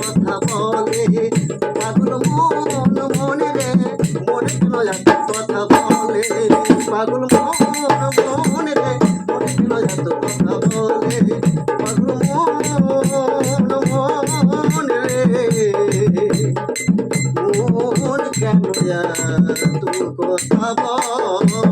কথা বলে। পাগল মন মনে রে, মনে এত কথা বলে। পাগল মন মনে রে, মনে কেন কথা বলে। পাগল মন মনে রে, মন কেন এত কথা বলে?